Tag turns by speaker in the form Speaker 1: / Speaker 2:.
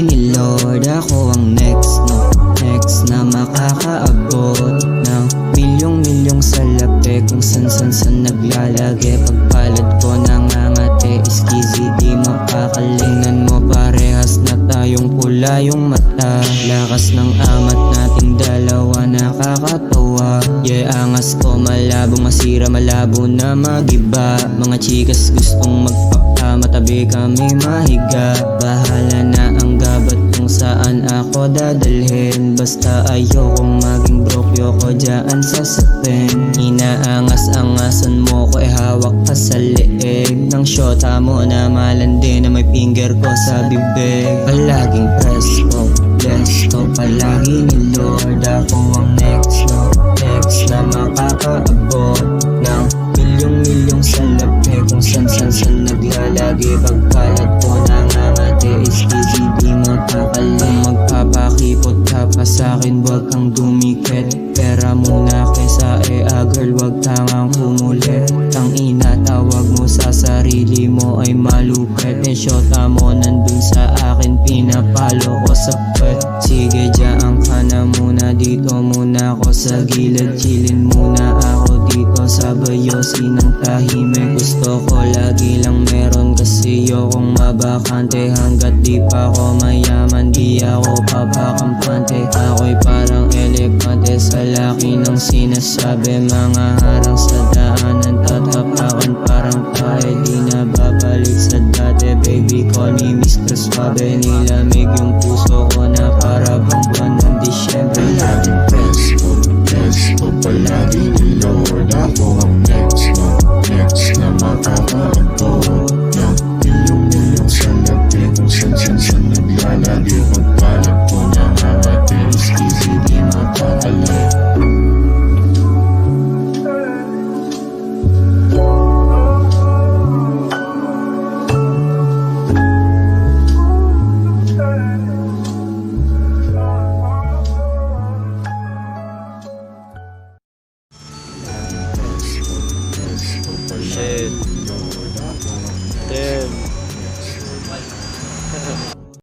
Speaker 1: ni Lord. Ako ang next, no. Next na makakaabot Ng milyong-milyong salapi Kung san-san-san naglalagi Pagpalad ko nangangati Iskizi di mapakalingan mo. Parehas na tayong pula yung mata. Lakas ng amat nating dalawa Nakakatawa. Yeah, angas ko malabo Masira malabo na magiba. Mga chikas gustong magpaka Matabi kami mahiga Bahala saan ako dadalhin? Basta ayokong maging broke Yoko dyan sa sapin Inaangas-angasan mo ko eh hawak ka sa leeg. Ng syota mo na malandi na may finger ko sa bibig. Palaging presto, presto Palagi ni sa'kin Huwag kang dumikit. Pera muna kesa e ah girl Huwag kang ang kumulit Tang ina tawag mo sa sarili mo ay malupit. E syota mo nandun sa akin Pinapalo ko sa pet Sige dyan ka na muna Dito muna ako sa gilid. Chillin dito sa bayosi ng tahimik. Gusto ko lagi lang meron kasi yokong mabakante. Hanggat di pa ako mayaman di ako papakampante Ako'y parang elepante sa laki ng sinasabi. Mga harang sa daanan tatapakan parang tayo Di na
Speaker 2: Shit.